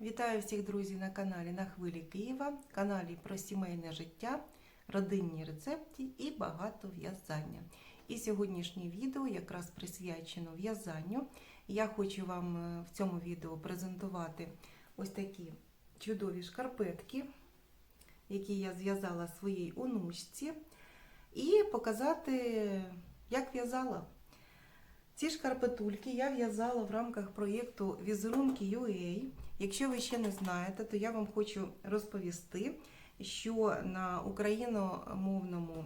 Вітаю всіх друзів на каналі на хвилі Києва, каналі про сімейне життя, родинні рецепти і багато в'язання. І сьогоднішнє відео якраз присвячено в'язанню. Я хочу вам е, в цьому відео презентувати ось такі чудові шкарпетки, які я зв'язала своїй онучці, і показати, як в'язала. Ці шкарпетульки я в'язала в рамках проєкту Візерунки UA. Якщо ви ще не знаєте, то я вам хочу розповісти, що на україномовному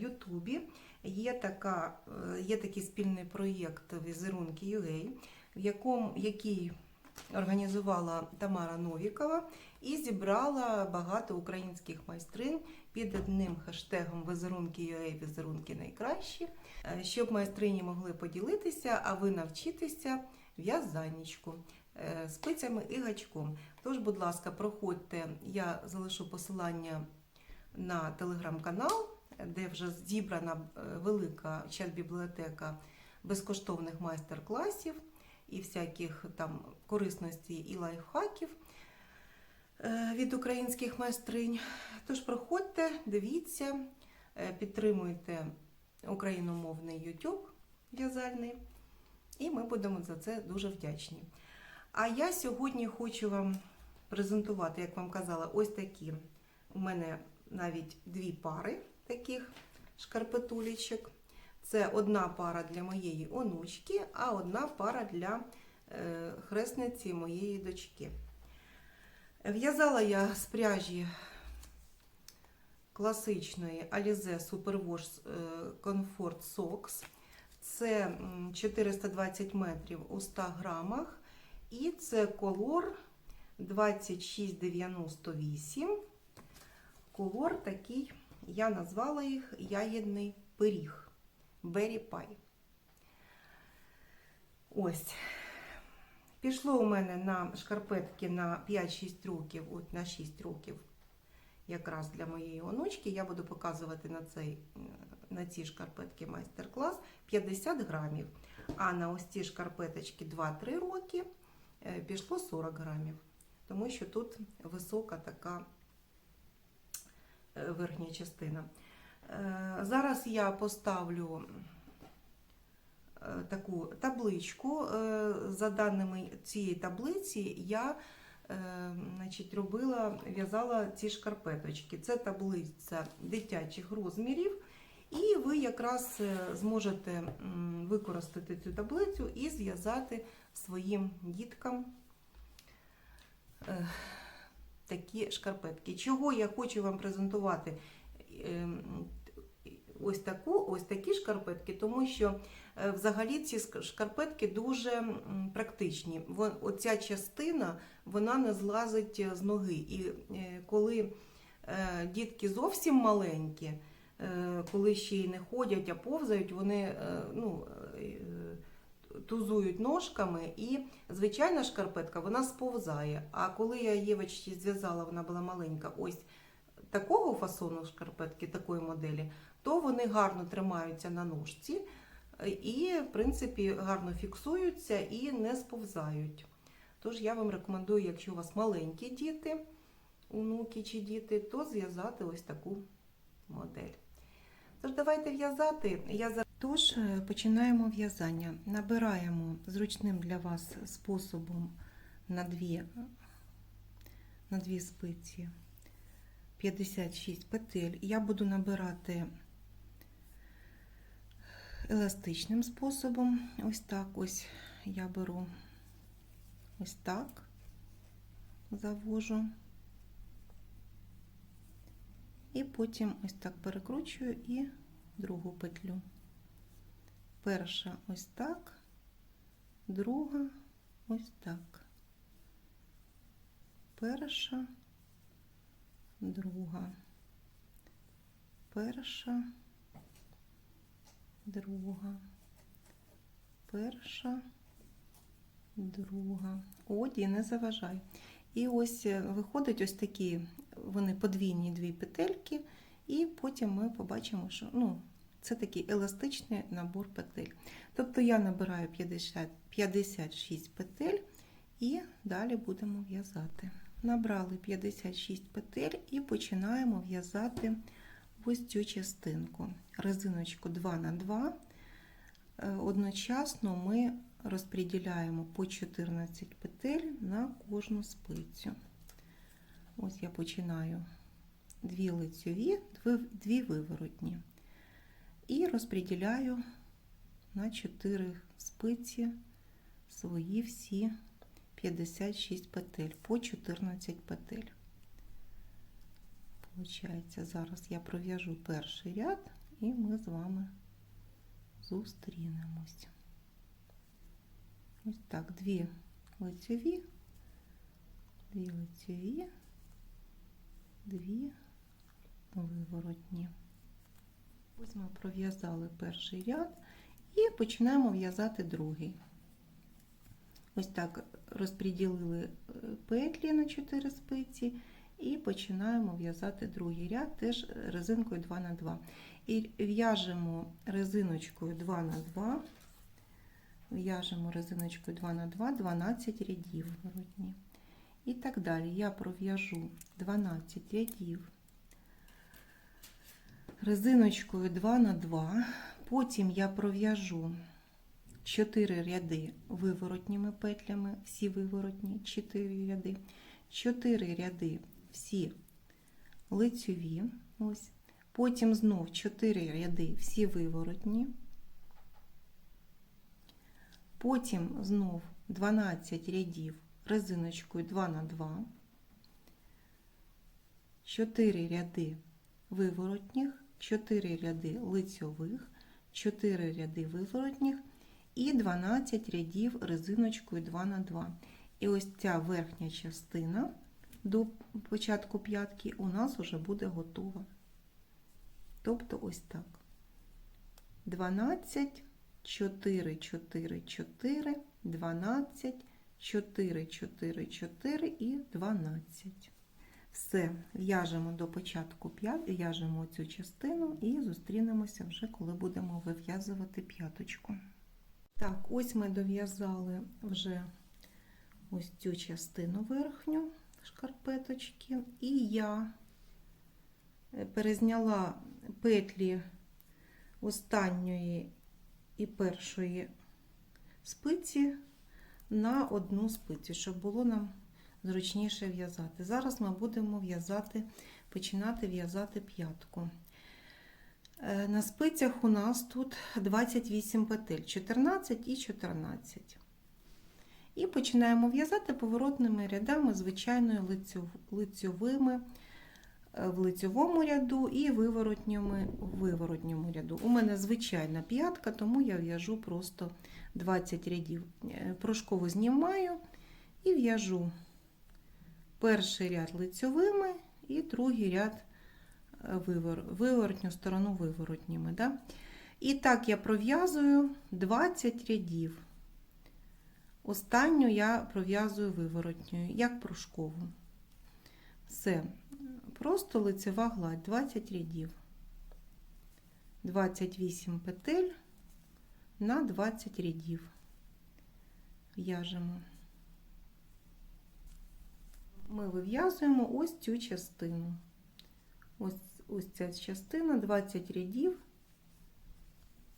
Ютубі є, така, е, є такий спільний проєкт Візерунки UA, в якому, який організувала Тамара Новікова і зібрала багато українських майстрин під одним хештегом Візерунки UA Візерунки найкращі, е, щоб майстрині могли поділитися, а ви навчитися в'язаннячку. е, спицями і гачком. Тож, будь ласка, проходьте, я залишу посилання на телеграм-канал, де вже зібрана е, велика чат-бібліотека безкоштовних майстер-класів і всяких там корисностей і лайфхаків е, від українських майстринь. Тож проходьте, дивіться, е, підтримуйте україномовний YouTube в'язальний, і ми будемо за це дуже вдячні. А я сьогодні хочу вам презентувати, як вам казала, ось такі. У мене навіть дві пари таких шкарпетулечок. Це одна пара для моєї онучки, а одна пара для е, хресниці моєї дочки. В'язала я з пряжі класичної Alize Superwash Comfort Socks. Це 420 метрів у 100 грамах. І це колор 2698. Колор такий, я назвала їх ягідний пиріг. Berry Pie. Ось. Пішло у мене на шкарпетки на 5-6 років, от на 6 років, якраз для моєї онучки. Я буду показувати на, цей, на ці шкарпетки майстер-клас 50 грамів. А на ось ці шкарпеточки 2-3 роки пішло 40 грамів. Тому що тут висока така верхня частина. Зараз я поставлю таку табличку. За даними цієї таблиці, я значить, робила, в'язала ці шкарпеточки. Це таблиця дитячих розмірів. І ви якраз зможете використати цю таблицю і зв'язати своїм діткам такі шкарпетки. Чого я хочу вам презентувати ось таку, ось такі шкарпетки, тому що взагалі ці шкарпетки дуже практичні. Оця частина вона не злазить з ноги. І коли дітки зовсім маленькі, коли ще й не ходять, а повзають, вони ну, тузують ножками, і звичайна шкарпетка вона сповзає. А коли я Євочці зв'язала, вона була маленька, ось такого фасону шкарпетки, такої моделі, то вони гарно тримаються на ножці і, в принципі, гарно фіксуються і не сповзають. Тож я вам рекомендую, якщо у вас маленькі діти, онуки чи діти, то зв'язати ось таку модель. Тож, давайте в'язати. Я Тож, починаємо в'язання. Набираємо зручним для вас способом на дві, на дві спиці 56 петель. Я буду набирати еластичним способом. Ось так ось я беру ось так, завожу. І потім ось так перекручую і другу петлю. Перша ось так, друга ось так. Перша, друга, перша, друга, перша, друга. Оді, не заважай. І ось виходить ось такі, вони подвійні дві петельки, і потім ми побачимо, що, ну, це такий еластичний набор петель. Тобто я набираю 50, 56 петель І далі будемо в'язати. Набрали 56 петель і починаємо в'язати ось цю частинку. Резиночку 2 на 2. Е, Одночасно ми розподіляємо по 14 петель на кожну спицю. Ось я починаю дві лицьові, дві виворотні. І розподіляю на 4 спиці свої всі 56 петель по 14 петель. Получається, зараз я пров'яжу перший ряд і ми з вами зустрінемось. Ось так, дві лицьові, дві лицьові, дві виворотні. Ми пров'язали перший ряд і починаємо в'язати другий. Ось так розподілили петлі на 4 спиці і починаємо в'язати другий ряд теж резинкою 2 на 2 І в'яжемо резиночкою 2 на 2 в'яжемо резиночкою 2 на 2 12 рядів. І так далі. Я пров'яжу 12 рядів резиночкою 2 на 2 потім я пров'яжу 4 ряди виворотніми петлями, всі виворотні, 4 ряди, 4 ряди всі лицьові, ось. Потім знов 4 ряди всі виворотні. Потім знов 12 рядів резиночкою 2 на 2, 4 ряди виворотніх, 4 ряди лицьових, 4 ряди виворотніх і 12 рядів резиночкою 2 на 2. І ось ця верхня частина до початку п'ятки у нас вже буде готова. Тобто ось так. 12, 4, 4, 4, 12, 4, 4, 4 і 12. Все, в'яжемо до початку в'яжемо цю частину і зустрінемося вже, коли будемо вив'язувати п'яточку. Так, ось ми дов'язали вже ось цю частину верхню шкарпеточки, і я перезняла петлі останньої і першої спиці на одну спицю, щоб було нам зручніше в'язати. Зараз ми будемо в'язати, починати в'язати п'ятку. Е, на спицях у нас тут 28 петель, 14 і 14. І починаємо в'язати поворотними рядами звичайною лицьовими е, в лицьовому ряду і виворотніми в виворотньому ряду. У мене звичайна п'ятка, тому я в'яжу просто 20 рядів. Е, прошкову знімаю і в'яжу перший ряд лицьовими і другий ряд е, виворотню сторону виворотніми. Да? І так я пров'язую 20 рядів. Останню я пров'язую виворотньою, як прошкову. Все, просто лицева гладь, 20 рядів, 28 петель на 20 рядів. В'яжемо ми вив'язуємо ось цю частину. Ось, ось ця частина 20 рядів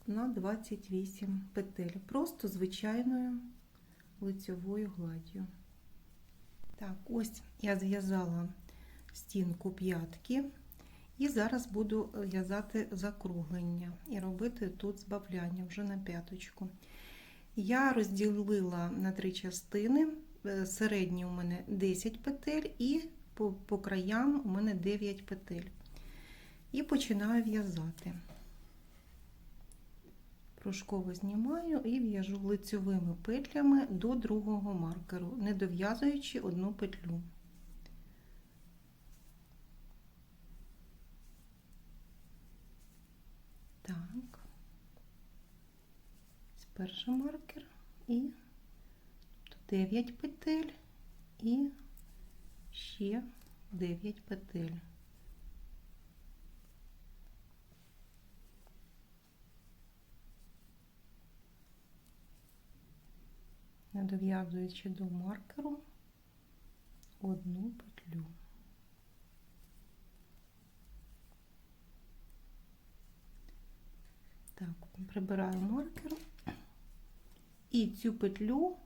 на 28 петель. Просто звичайною лицьовою гладдю. Так, ось я зв'язала стінку п'ятки. І зараз буду в'язати закруглення і робити тут збавляння вже на п'яточку. Я розділила на три частини середні у мене 10 петель, і по, по краям у мене 9 петель. І починаю в'язати. Прошково знімаю і в'яжу лицьовими петлями до другого маркеру, не дов'язуючи одну петлю. Так, перший маркер і 9 петель і ще 9 петель. дов'язуючи до маркеру одну петлю. Так, прибираю маркер і цю петлю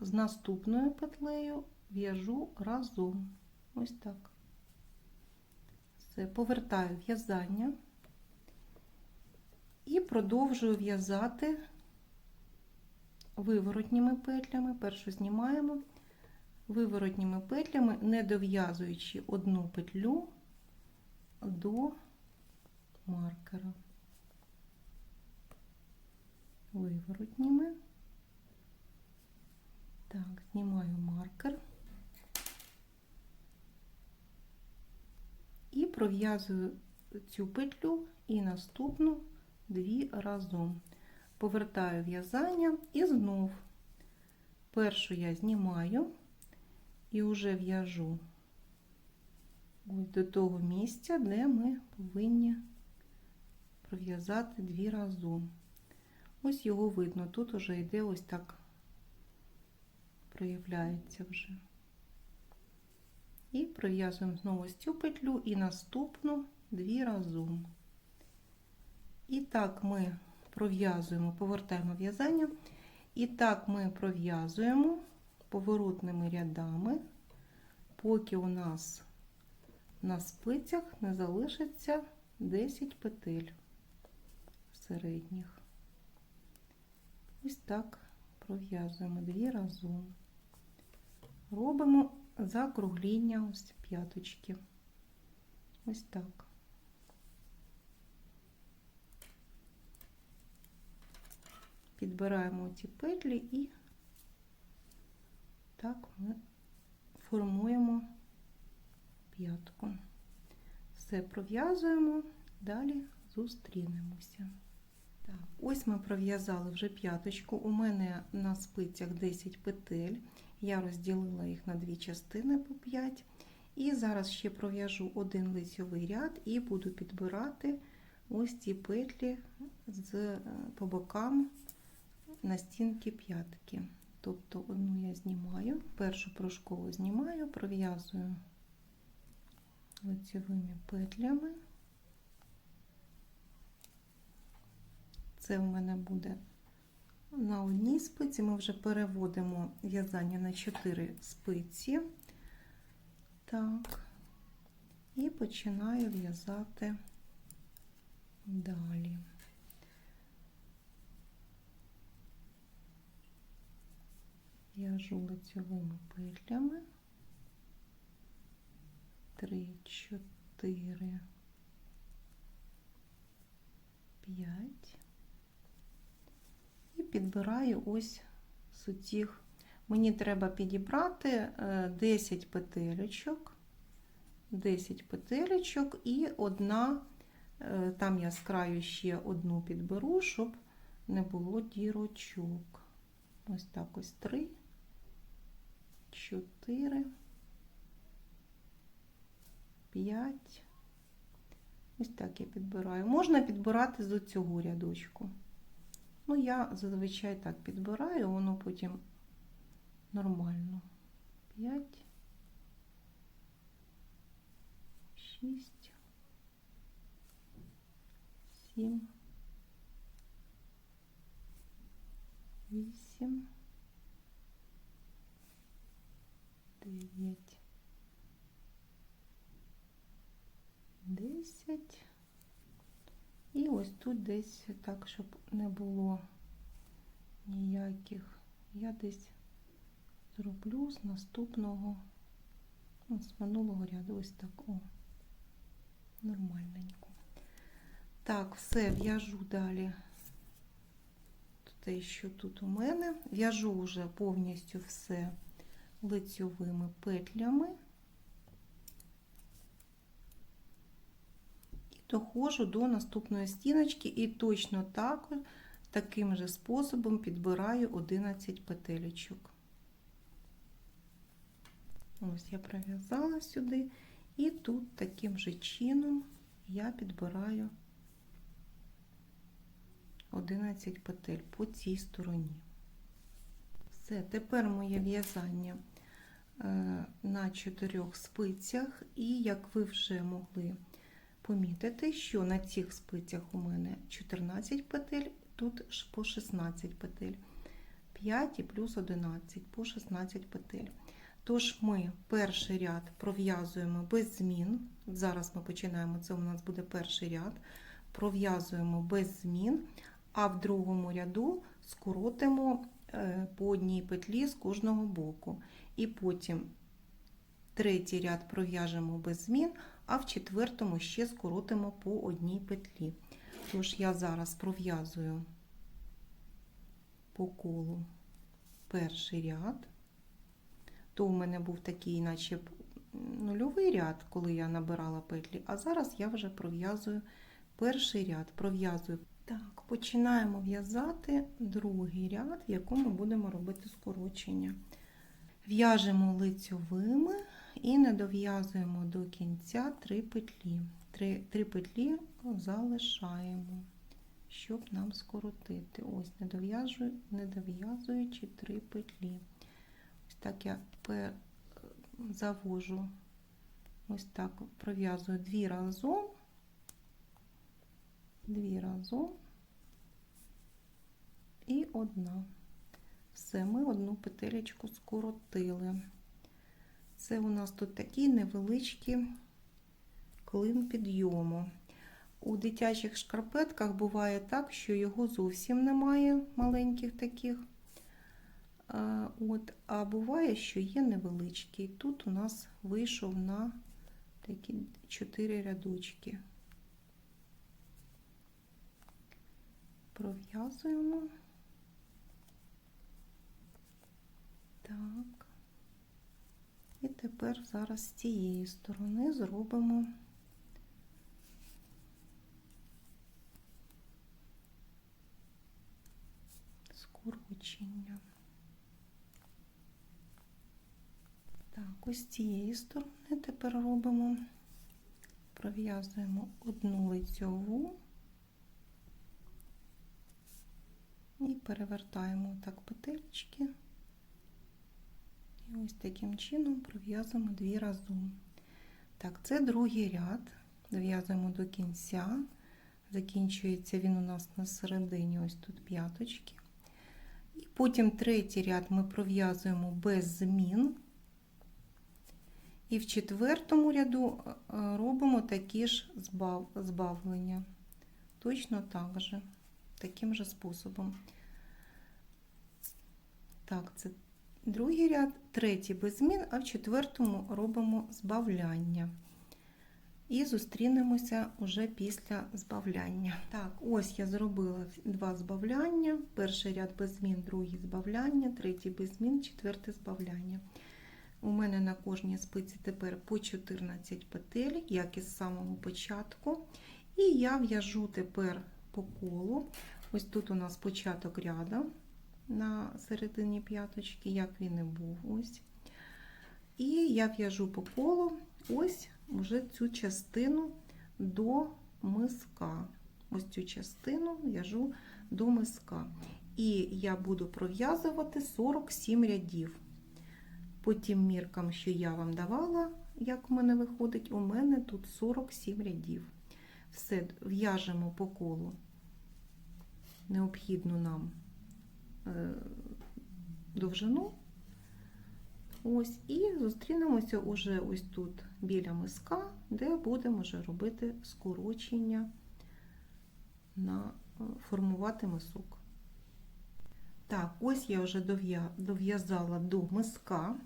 з наступною петлею в'яжу разом. Ось так. Все, повертаю в'язання і продовжую в'язати виворотніми петлями. Першу знімаємо виворотніми петлями, не дов'язуючи одну петлю до маркера. Виворотніми. Так, знімаю маркер і пров'язую цю петлю і наступну дві разом. Повертаю в'язання і знов першу я знімаю і вже в'яжу до того місця, де ми повинні пров'язати дві разом. Ось його видно, тут уже йде ось так проявляється вже. І пров'язуємо знову цю петлю і наступну дві разом. І так ми пров'язуємо, повертаємо в'язання. І так ми пров'язуємо поворотними рядами, поки у нас на спицях не залишиться 10 петель середніх. Ось так пров'язуємо дві разом. Робимо закругління ось п'яточки. Ось так. Підбираємо ці петлі і так ми формуємо п'ятку. Все пров'язуємо, далі зустрінемося. Так, Ось ми пров'язали вже п'яточку. У мене на спицях 10 петель. Я розділила їх на дві частини по 5. І зараз ще пров'яжу один лицьовий ряд і буду підбирати ось ці петлі з, по бокам на стінки п'ятки. Тобто одну я знімаю, першу прошкову знімаю, пров'язую лицьовими петлями. Це в мене буде на одній спиці. Ми вже переводимо в'язання на 4 спиці. Так, і починаю в'язати далі. В'яжу лицьовими петлями. 3, 4, 5 і підбираю ось суціх. Мені треба підібрати 10 петелечок, 10 петелечок і одна, е, там я з краю ще одну підберу, щоб не було дірочок. Ось так ось 3, 4, 5. Ось так я підбираю. Можна підбирати з цього рядочку. Ну, я зазвичай так підбираю, воно потім нормально. 5, 6, 7, 8, 9, 10. І ось тут десь так, щоб не було ніяких. Я десь зроблю з наступного, ну, з минулого ряду, ось так, о, нормальненько. Так, все, в'яжу далі. Те, що тут у мене. В'яжу вже повністю все лицьовими петлями. Доходжу до наступної стіночки і точно так, таким же способом підбираю 11 петелечок. Ось я пров'язала сюди, і тут таким же чином я підбираю 11 петель по цій стороні. Все, тепер моє в'язання е, на чотирьох спицях, і як ви вже могли помітити, що на цих спицях у мене 14 петель, тут по 16 петель. 5 і плюс 11 по 16 петель. Тож ми перший ряд пров'язуємо без змін. Зараз ми починаємо, це у нас буде перший ряд. Пров'язуємо без змін, а в другому ряду скоротимо е, по одній петлі з кожного боку. І потім третій ряд пров'яжемо без змін, а в четвертому ще скоротимо по одній петлі. Тож я зараз пров'язую по колу перший ряд. То у мене був такий, наче нульовий ряд, коли я набирала петлі, а зараз я вже пров'язую перший ряд. Пров'язую. Так, починаємо в'язати другий ряд, в якому будемо робити скорочення. В'яжемо лицьовими і не дов'язуємо до кінця три петлі. Три, три петлі залишаємо, щоб нам скоротити. Ось, не, дов'язуючи три петлі. Ось так я завожу, ось так пров'язую дві разом, дві разом і одна. Все, ми одну петелечку скоротили. Це у нас тут такий невеличкий клин підйому. У дитячих шкарпетках буває так, що його зовсім немає, маленьких таких. От, а буває, що є невеличкий. Тут у нас вийшов на такі 4 рядочки. Пров'язуємо. Так. І тепер зараз з цієї сторони зробимо скорочення. Так, ось з цієї сторони тепер робимо, пров'язуємо одну лицьову і перевертаємо так петельки. І ось таким чином пров'язуємо дві разом. Так, це другий ряд, дов'язуємо до кінця. Закінчується він у нас на середині, ось тут п'яточки. І потім третій ряд ми пров'язуємо без змін. І в четвертому ряду е, робимо такі ж збав, збавлення. Точно так же, таким же способом. Так, це другий ряд, третій без змін, а в четвертому робимо збавляння. І зустрінемося уже після збавляння. Так, ось я зробила два збавляння. Перший ряд без змін, другий збавляння, третій без змін, четверте збавляння. У мене на кожній спиці тепер по 14 петель, як і з самого початку. І я в'яжу тепер по колу. Ось тут у нас початок ряду на середині п'яточки, як він і був. ось. І я в'яжу по колу ось вже цю частину до миска. Ось цю частину в'яжу до миска. І я буду пров'язувати 47 рядів. По тим міркам, що я вам давала, як у мене виходить, у мене тут 47 рядів. Все, в'яжемо по колу необхідну нам довжину. Ось, і зустрінемося уже ось тут біля миска, де будемо вже робити скорочення на е, формувати мисок. Так, ось я вже дов'язала до миска.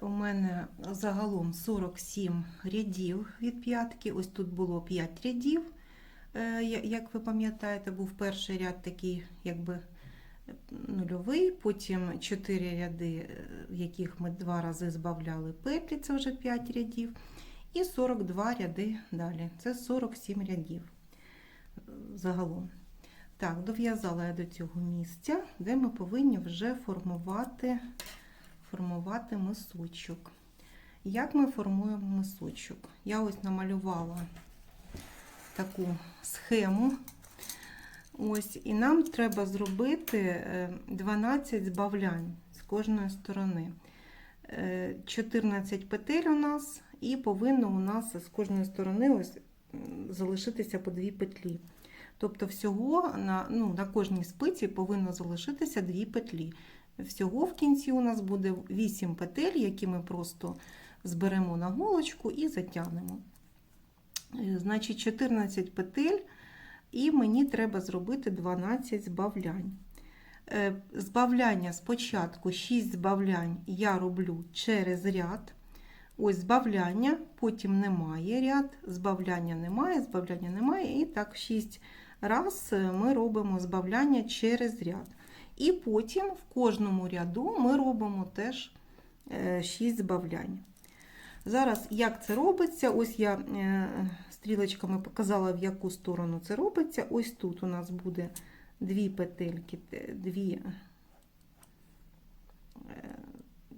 У мене загалом 47 рядів від п'ятки. Ось тут було 5 рядів. Е, як ви пам'ятаєте, був перший ряд такий, якби нульовий, потім 4 ряди, в яких ми два рази збавляли петлі, це вже 5 рядів. І 42 ряди далі. Це 47 рядів загалом. Так, дов'язала я до цього місця, де ми повинні вже формувати формувати мисочок. Як ми формуємо мисочок? Я ось намалювала таку схему. Ось, І нам треба зробити 12 збавлянь. з кожної сторони. Е, 14 петель у нас, і повинно у нас з кожної сторони ось залишитися по дві петлі. Тобто, всього на, ну, на кожній спиці повинно залишитися дві петлі. Всього в кінці у нас буде 8 петель, які ми просто зберемо на голочку і затягнемо. Е, Значить, 14 петель, і мені треба зробити 12 збавлянь. Е, Збавляння спочатку 6 збавлянь я роблю через ряд. Ось збавляння, потім немає ряд, збавляння немає, збавляння немає. І так 6 раз ми робимо збавляння через ряд. І потім в кожному ряду ми робимо теж 6 збавлянь. Зараз, як це робиться, ось я е, стрілочками показала, в яку сторону це робиться. Ось тут у нас буде дві петельки, дві, е,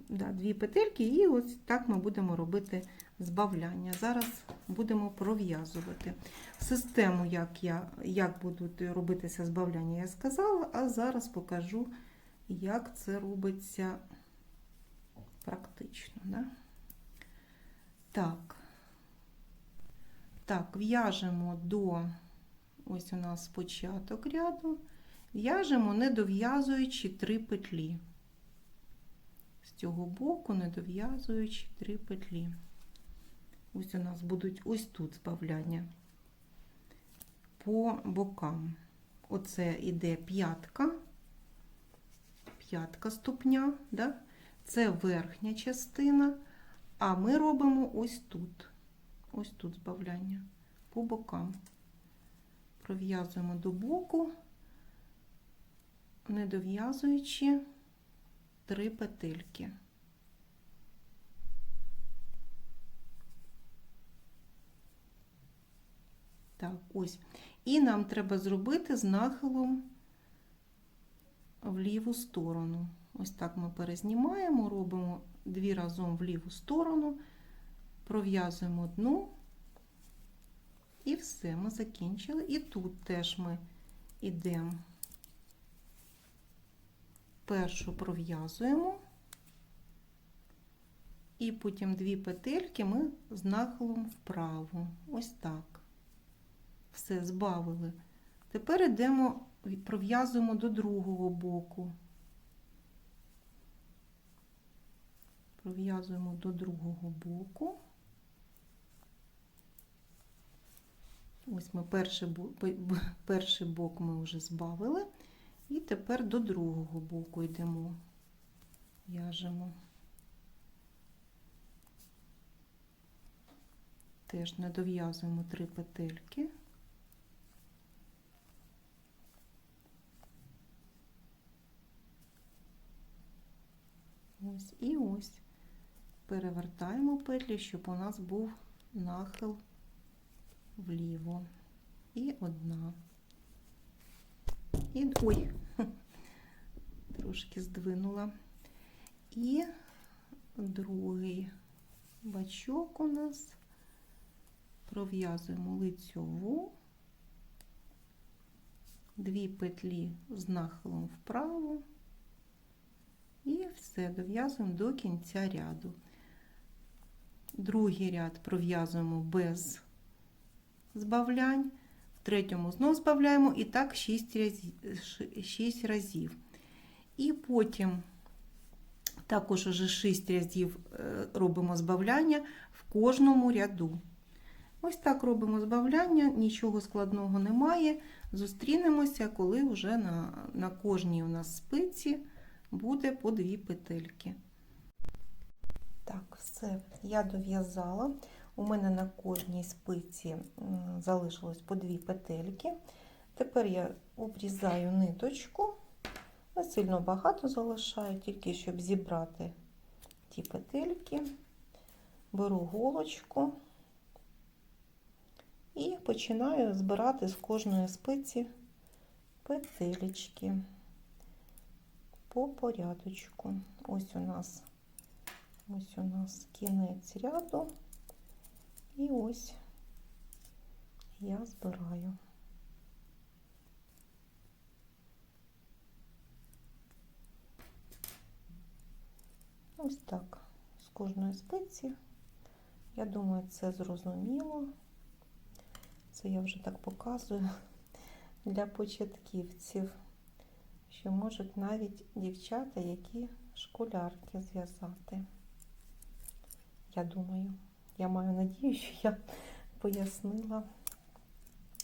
да, дві петельки, і ось так ми будемо робити збавляння. Зараз будемо пров'язувати. Систему, як, я, як будуть робитися збавляння, я сказала, а зараз покажу, як це робиться практично. Да? Так. Так, в'яжемо до, ось у нас початок ряду, в'яжемо, не дов'язуючи три петлі. З цього боку, не дов'язуючи три петлі. Ось у нас будуть ось тут збавляння по бокам. Оце іде п'ятка, п'ятка ступня, да? це верхня частина. А ми робимо ось тут. Ось тут збавляння по бокам. Пров'язуємо до боку, не дов'язуючи три петельки. Так, ось. І нам треба зробити з нахилом в ліву сторону. Ось так ми перезнімаємо, робимо дві разом в ліву сторону, пров'язуємо одну, і все, ми закінчили. І тут теж ми йдемо, першу пров'язуємо, і потім дві петельки ми з нахилом вправо. Ось так. Все, збавили. Тепер йдемо, пров'язуємо до другого боку. Пров'язуємо до другого боку. Ось ми перший перший бок ми вже збавили, і тепер до другого боку йдемо, в'яжемо. Теж не дов'язуємо три петельки. Ось і ось перевертаємо петлі, щоб у нас був нахил вліво. І одна. І ой, трошки здвинула. І другий бачок у нас пров'язуємо лицьову, дві петлі з нахилом вправо. І все, дов'язуємо до кінця ряду. Другий ряд пров'язуємо без збавлянь, в третьому знову збавляємо і так 6 разів. 6 разів. І потім також уже 6 разів е, робимо збавляння в кожному ряду. Ось так робимо збавляння, нічого складного немає. Зустрінемося, коли вже на, на кожній у нас спиці буде по дві петельки. Так, все, я дов'язала. У мене на кожній спиці залишилось по дві петельки. Тепер я обрізаю ниточку, не сильно багато залишаю, тільки щоб зібрати ті петельки. Беру голочку і починаю збирати з кожної спиці петелечки по порядочку. Ось у нас ось у нас кінець ряду, і ось я збираю. Ось так, з кожної спиці. Я думаю, це зрозуміло. Це я вже так показую для початківців, що можуть навіть дівчата, які школярки зв'язати. Я думаю, я маю надію, що я пояснила.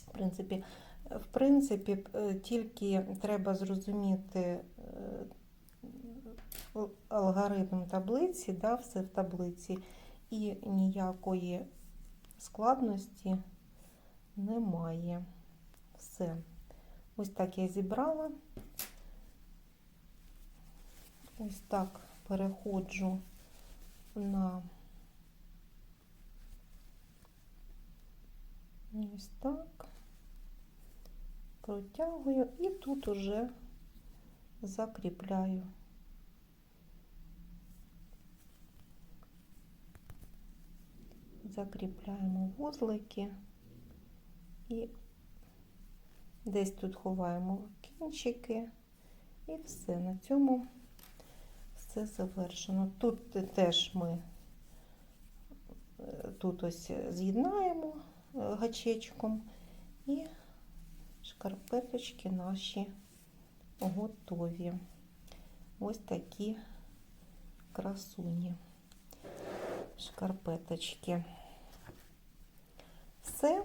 В принципі, в принципі, е, тільки треба зрозуміти е, алгоритм таблиці, да, все в таблиці, і ніякої складності немає. Все. Ось так я зібрала. Ось так переходжу на ось так. Протягую і тут уже закріпляю. Закріпляємо вузлики і десь тут ховаємо кінчики, і все. На цьому все завершено. Тут теж ми е, тут ось з'єднаємо гачечком і шкарпеточки наші готові. Ось такі красуні шкарпеточки. Все.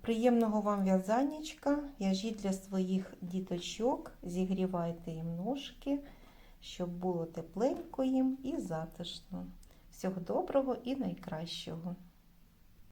Приємного вам в'язаннячка. В'яжіть для своїх діточок, зігрівайте їм ножки, щоб було тепленько їм і затишно. Всього доброго і найкращого!